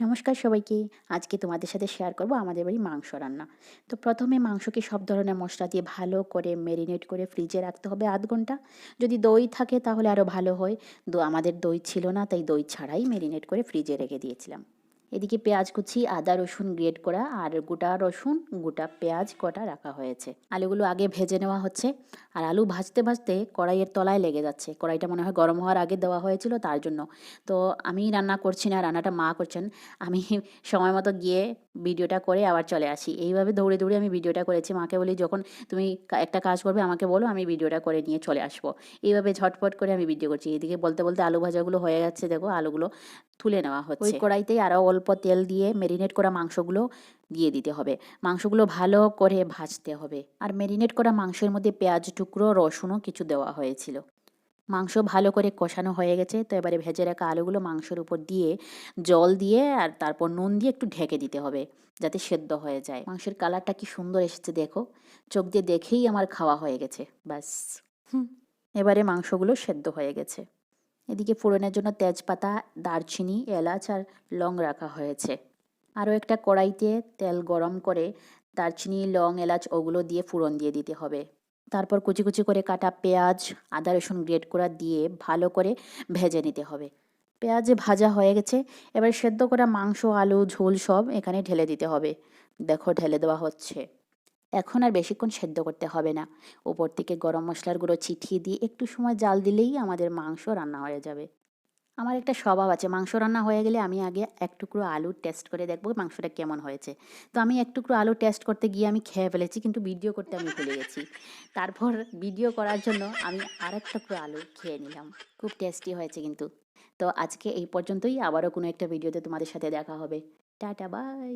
নমস্কার সবাইকে। আজকে তোমাদের সাথে শেয়ার করব আমাদের বাড়ি মাংস রান্না। তো প্রথমে মাংসকে সব ধরনের মশলা দিয়ে ভালো করে ম্যারিনেট করে ফ্রিজে রাখতে হবে আধ ঘণ্টা। যদি দই থাকে তাহলে আরও ভালো হয়। দো আমাদের দই ছিল না, তাই দই ছাড়াই ম্যারিনেট করে ফ্রিজে রেখে দিয়েছিলাম। এদিকে পেঁয়াজ কুচি, আদা রসুন গ্রেট করা আর গোটা রসুন, গোটা পেঁয়াজ কটা রাখা হয়েছে। আলুগুলো আগে ভেজে নেওয়া হচ্ছে আর আলু ভাজতে ভাজতে কড়াইয়ের তলায় লেগে যাচ্ছে। কড়াইটা মনে হয় গরম হওয়ার আগে দেওয়া হয়েছিল তার জন্য। তো আমি রান্না করছি না, রান্নাটা মা করছেন। আমি সময় মতো গিয়ে ভিডিওটা করে আবার চলে আসি। এইভাবে দৌড়ে দৌড়ে আমি ভিডিওটা করেছি। মাকে বলি, যখন তুমি একটা কাজ করবে, আমাকে বলো, আমি ভিডিওটা করে নিয়ে চলে আসব। এইভাবে ঝটপট করে আমি ভিডিও করছি। এদিকে বলতে বলতে আলু ভাজাগুলো হয়ে যাচ্ছে দেখো আলুগুলো তুলে নেওয়া হচ্ছে। ওই কড়াইতেই আরও অল্প তেল দিয়ে মেরিনেট করা মাংসগুলো দিয়ে দিতে হবে। মাংসগুলো ভালো করে ভাজতে হবে। আর মেরিনেট করা মাংসের মধ্যে পেঁয়াজ টুকরো, রসুনও কিছু দেওয়া হয়েছিল। মাংস ভালো করে কষানো হয়ে গেছে, তো এবারে ভেজে রাখা আলুগুলো মাংসের উপর দিয়ে জল দিয়ে আর তারপর নুন দিয়ে একটু ঢেকে দিতে হবে যাতে সেদ্ধ হয়ে যায়। মাংসের কালারটা কি সুন্দর এসেছে দেখো। চোখ দিয়ে দেখেই আমার খাওয়া হয়ে গেছে, ব্যাস। হুম, এবারে মাংসগুলো সেদ্ধ হয়ে গেছে। এদিকে ফোড়নের জন্য তেজপাতা, দারচিনি, এলাচ আর লং রাখা হয়েছে। আরও একটা কড়াইতে তেল গরম করে দারচিনি, লং, এলাচ ওগুলো দিয়ে ফোড়ন দিয়ে দিতে হবে। তারপর কুচি কুচি করে কাটা পেঁয়াজ, আদা, রসুন গ্রেট করা দিয়ে ভালো করে ভেজে নিতে হবে। পেঁয়াজ ভাজা হয়ে গেছে, এবার সেদ্ধ করা মাংস, আলু, ঝোল সব এখানে ঢেলে দিতে হবে। দেখো ঢেলে দেওয়া হচ্ছে। এখন আর বেশিক্ষণ সেদ্ধ করতে হবে না। উপর থেকে গরম মশলার গুঁড়ো ছিটিয়ে দিয়ে একটু সময় জাল দিলেই আমাদের মাংস রান্না হয়ে যাবে। আমার একটা স্বভাব আছে, মাংস রান্না হয়ে গেলে আমি আগে এক টুকরো আলু টেস্ট করে দেখব মাংসটা কেমন হয়েছে। তো আমি এক টুকরো আলু টেস্ট করতে গিয়ে আমি খেয়ে ফেলেছি, কিন্তু ভিডিও করতে আমি ভুলে গেছি। তারপর ভিডিও করার জন্য আমি আরেক টুকরো আলু খেয়ে নিলাম। খুব টেস্টি হয়েছে কিন্তু। তো আজকে এই পর্যন্তই, আবারও কোনো একটা ভিডিওতে তোমাদের সাথে দেখা হবে। Tata bye